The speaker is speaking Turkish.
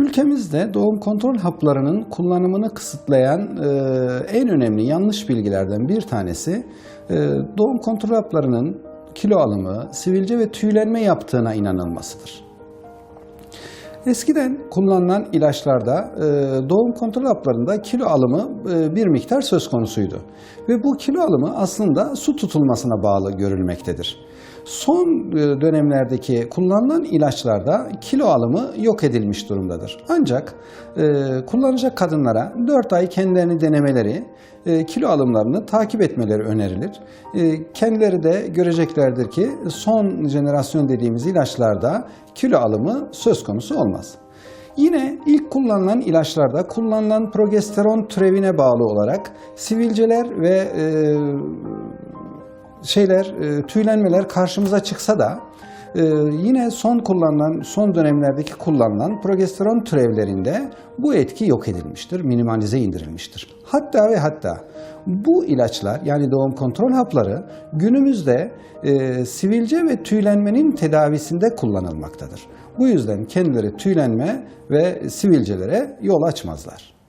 Ülkemizde doğum kontrol haplarının kullanımını kısıtlayan e, en önemli yanlış bilgilerden bir tanesi e, doğum kontrol haplarının kilo alımı, sivilce ve tüylenme yaptığına inanılmasıdır. Eskiden kullanılan ilaçlarda e, doğum kontrol haplarında kilo alımı e, bir miktar söz konusuydu. Ve bu kilo alımı aslında su tutulmasına bağlı görülmektedir. Son e, dönemlerdeki kullanılan ilaçlarda kilo alımı yok edilmiş durumdadır. Ancak kullanacak kadınlara 4 ay kendilerini denemeleri, kilo alımlarını takip etmeleri önerilir. Kendileri de göreceklerdir ki son jenerasyon dediğimiz ilaçlarda kilo alımı söz konusu olmaz. Yine ilk kullanılan ilaçlarda kullanılan progesteron türevine bağlı olarak sivilceler ve e, şeyler, e, tüylenmeler karşımıza çıksa da e, yine son kullanılan, son dönemlerdeki kullanılan progesteron türevlerinde bu etki yok edilmiştir, minimalize indirilmiştir. Hatta ve hatta bu ilaçlar yani doğum kontrol hapları günümüzde e, sivilce ve tüylenmenin tedavisinde kullanılmaktadır. Bu yüzden kendileri tüylenme ve sivilcelere yol açmazlar.